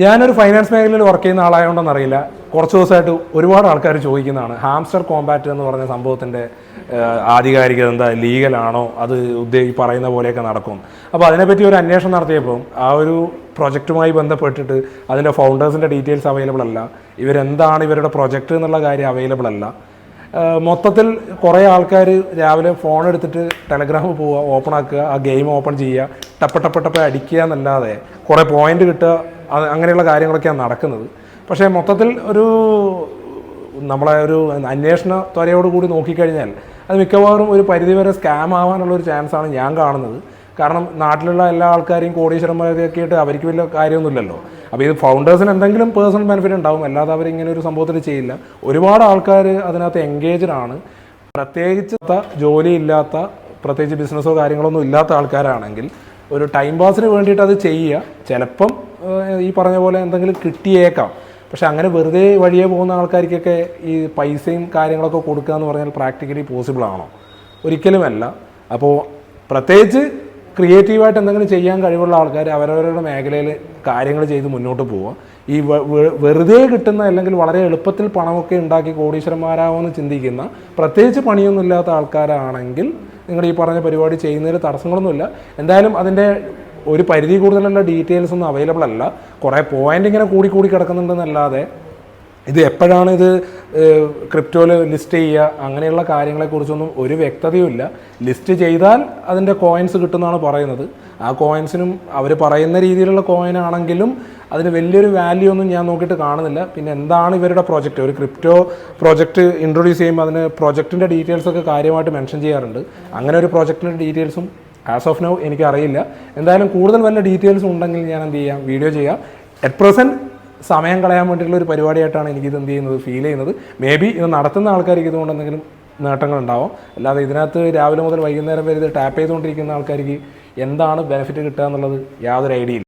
ഞാനൊരു ഫൈനാൻസ് മേഖലയിൽ വർക്ക് ചെയ്യുന്ന ആളായതുകൊണ്ടെന്ന് അറിയില്ല കുറച്ച് ദിവസമായിട്ട് ഒരുപാട് ആൾക്കാർ ചോദിക്കുന്നതാണ്. ഹാംസ്റ്റർ കോമ്പാറ്റ് എന്ന് പറഞ്ഞ സംഭവത്തിന്റെ ആധികാരികത എന്താ? ലീഗലാണോ അത് ഉദ്ദേശി പറയുന്ന പോലെയൊക്കെ നടക്കും. അപ്പോൾ അതിനെപ്പറ്റി ഒരു അന്വേഷണം നടത്തിയപ്പോൾ ആ ഒരു പ്രൊജക്റ്റുമായി ബന്ധപ്പെട്ടിട്ട് അതിന്റെ ഫൗണ്ടേഴ്സിന്റെ ഡീറ്റെയിൽസ് അവൈലബിൾ അല്ല. ഇവരെന്താണ് ഇവരുടെ പ്രൊജക്റ്റ് എന്നുള്ള കാര്യം അവൈലബിൾ അല്ല. മൊത്തത്തിൽ കുറേ ആൾക്കാർ രാവിലെ ഫോൺ എടുത്തിട്ട് ടെലഗ്രാം പോവുക ഓപ്പൺ ആക്കുക ആ ഗെയിം ഓപ്പൺ ചെയ്യുക ടപ്പ ടപ്പ ടപ്പ അടിക്കുക എന്നല്ലാതെ കുറേ പോയിന്റ് കിട്ടുക അത് അങ്ങനെയുള്ള കാര്യങ്ങളൊക്കെയാണ് നടക്കുന്നത്. പക്ഷേ മൊത്തത്തിൽ ഒരു നമ്മളെ ഒരു അന്വേഷണ ത്വരയോടുകൂടി നോക്കിക്കഴിഞ്ഞാൽ അത് മിക്കവാറും ഒരു പരിധിവരെ സ്കാം ആവാനുള്ള ഒരു ചാൻസാണ് ഞാൻ കാണുന്നത്. കാരണം നാട്ടിലുള്ള എല്ലാ ആൾക്കാരെയും കോടീശ്വരന്മാരെയൊക്കെ ആയിട്ട് അവർക്ക് വലിയ കാര്യമൊന്നുമില്ലല്ലോ. അപ്പോൾ ഇത് ഫൗണ്ടേഴ്സിന് എന്തെങ്കിലും പേഴ്സണൽ ബെനിഫിറ്റ് ഉണ്ടാവും. അല്ലാതെ അവർ ഇങ്ങനെ ഒരു സംഭവത്തിൽ ചെയ്യില്ല. ഒരുപാട് ആൾക്കാർ അതിനകത്ത് എൻഗേജ്ഡ് ആണ്. പ്രത്യേകിച്ച് ജോലിയില്ലാത്ത പ്രത്യേകിച്ച് ബിസിനസ്സോ കാര്യങ്ങളൊന്നും ഇല്ലാത്ത ആൾക്കാരാണെങ്കിൽ ഒരു ടൈം പാസിന് വേണ്ടിയിട്ട് അത് ചെയ്യുക. ചിലപ്പം ഈ പറഞ്ഞ പോലെ എന്തെങ്കിലും കിട്ടിയേക്കാം. പക്ഷെ അങ്ങനെ വെറുതെ വഴിയെ പോകുന്ന ആൾക്കാർക്കൊക്കെ ഈ പൈസയും കാര്യങ്ങളൊക്കെ കൊടുക്കുക എന്ന് പറഞ്ഞാൽ പ്രാക്ടിക്കലി പോസിബിൾ ആണോ? ഒരിക്കലുമല്ല. അപ്പോൾ പ്രത്യേകിച്ച് ക്രിയേറ്റീവായിട്ട് എന്തെങ്കിലും ചെയ്യാൻ കഴിവുള്ള ആൾക്കാർ അവരവരുടെ മേഖലയിൽ കാര്യങ്ങൾ ചെയ്ത് മുന്നോട്ട് പോവുക. ഈ വെറുതെ കിട്ടുന്ന അല്ലെങ്കിൽ വളരെ എളുപ്പത്തിൽ പണമൊക്കെ ഉണ്ടാക്കി കോടീശ്വരന്മാരാവുമെന്ന് ചിന്തിക്കുന്ന പ്രത്യേകിച്ച് പണിയൊന്നുമില്ലാത്ത ആൾക്കാരാണെങ്കിൽ നിങ്ങൾ ഈ പറഞ്ഞ പരിപാടി ചെയ്യുന്നതിൽ തടസ്സങ്ങളൊന്നുമില്ല. എന്തായാലും അതിന്റെ ഒരു പരിധി കൂടുതലുള്ള ഡീറ്റെയിൽസ് ഒന്നും അവൈലബിൾ അല്ല. കുറേ പോയിന്റ് ഇങ്ങനെ കൂടി കൂടി കിടക്കുന്നുണ്ടെന്നല്ലാതെ ഇത് എപ്പോഴാണ് ഇത് ക്രിപ്റ്റോയിൽ ലിസ്റ്റ് ചെയ്യുക അങ്ങനെയുള്ള കാര്യങ്ങളെക്കുറിച്ചൊന്നും ഒരു വ്യക്തതയുമില്ല. ലിസ്റ്റ് ചെയ്താൽ അതിന്റെ കോയിൻസ് കിട്ടുമെന്നാണ് പറയുന്നത്. ആ കോയിൻസിനും അവർ പറയുന്ന രീതിയിലുള്ള കോയിൻ ആണെങ്കിലും അതിന് വലിയൊരു വാല്യൂ ഒന്നും ഞാൻ നോക്കിയിട്ട് കാണുന്നില്ല. പിന്നെ എന്താണ് ഇവരുടെ പ്രോജക്റ്റ് ഒരു ക്രിപ്റ്റോ പ്രോജക്റ്റ് ഇൻട്രൊഡ്യൂസ് ചെയ്യുമ്പോൾ അതിന് പ്രോജക്റ്റിന്റെ ഡീറ്റെയിൽസ് ഒക്കെ കാര്യമായിട്ട് മെൻഷൻ ചെയ്യാറുണ്ട്. അങ്ങനെ ഒരു പ്രോജക്റ്റിന്റെ ഡീറ്റെയിൽസും ആസ് ഓഫ് നൗ എനിക്ക് അറിയില്ല എന്തായാലും കൂടുതൽ വല്ല ഡീറ്റെയിൽസ് ഉണ്ടെങ്കിൽ ഞാൻ എന്ത് ചെയ്യാം? വീഡിയോ ചെയ്യാം. അറ്റ് പ്രസന്റ് സമയം കളയാൻ വേണ്ടിയിട്ടുള്ള ഒരു പരിപാടിയായിട്ടാണ് എനിക്കിത് എന്ത് ചെയ്യുന്നത് ഫീൽ ചെയ്യുന്നത്. മേ ബി ഇത് നടത്തുന്ന ആൾക്കാർക്ക് ഇതുകൊണ്ട് എന്തെങ്കിലും നേട്ടങ്ങളുണ്ടാവും അല്ലാതെ ഇതിനകത്ത് രാവിലെ മുതൽ വൈകുന്നേരം വരെ ഇത് ടാപ്പ് ചെയ്തുകൊണ്ടിരിക്കുന്ന ആൾക്കാർക്ക് എന്താണ് ബെനിഫിറ്റ് കിട്ടുക എന്നുള്ളത് യാതൊരു ഐഡിയ ഇല്ല.